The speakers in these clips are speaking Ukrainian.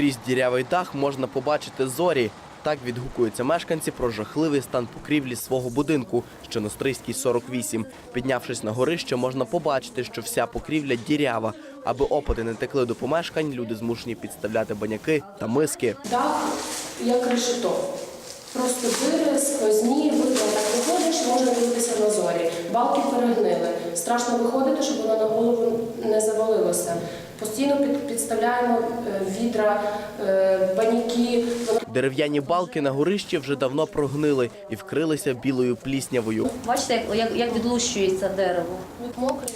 Крізь дірявий дах можна побачити зорі. Так відгукуються мешканці про жахливий стан покрівлі свого будинку, що на Стрийській 48. Піднявшись на горище, можна побачити, що вся покрівля дірява. Аби опади не текли до помешкань, люди змушені підставляти баняки та миски. Дах як решето. Просто дири, сквозні, так виходиш, можна дивитися на зорі. Балки перегнили. Страшно виходити, щоб воно на голову не завалилося. Постійно під, підставляємо е, відра, е, баняки. Дерев'яні балки на горищі вже давно прогнили і вкрилися білою пліснявою. Бачите, як, як, відлущується дерево. мокрі.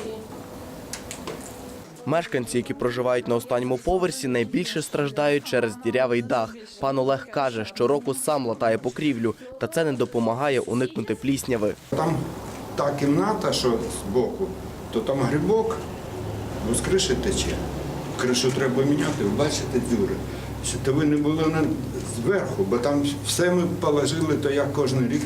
Мешканці, які проживають на останньому поверсі, найбільше страждають через дірявий дах. Пан Олег каже, що року сам латає покрівлю, та це не допомагає уникнути плісняви. Там та кімната, що збоку, то там грибок, ну з криші тече. Кришу треба міняти, бачите дзюри. Щоб ви не було зверху, бо там все ми положили, то я кожен рік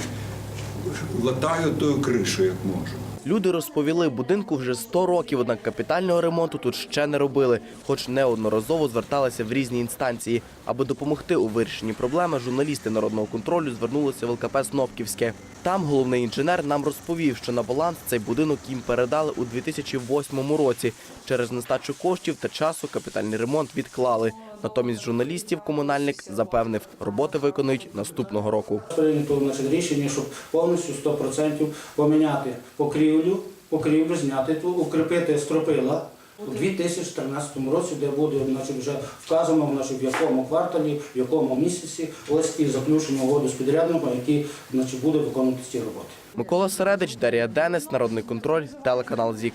латаю тою кришу, як можу. Люди розповіли, будинку вже 100 років, однак капітального ремонту тут ще не робили, хоч неодноразово зверталися в різні інстанції. Аби допомогти у вирішенні проблеми, журналісти народного контролю звернулися в ЛКП Снопківське. Там головний інженер нам розповів, що на баланс цей будинок їм передали у 2008 році. Через нестачу коштів та часу капітальний ремонт відклали. Натомість журналістів комунальник запевнив, роботи виконують наступного року. Прийнято значить, рішення, щоб повністю 100% поміняти покрівлю, покрівлю зняти ту, укріпити стропила у 2013 році, де буде значить, вже вказано значить, в якому кварталі, в якому місяці, ось і заключення угоди з підрядником, який значить, буде виконувати ці роботи. Микола Середич, Дар'я Денис, Народний контроль, телеканал ЗІК.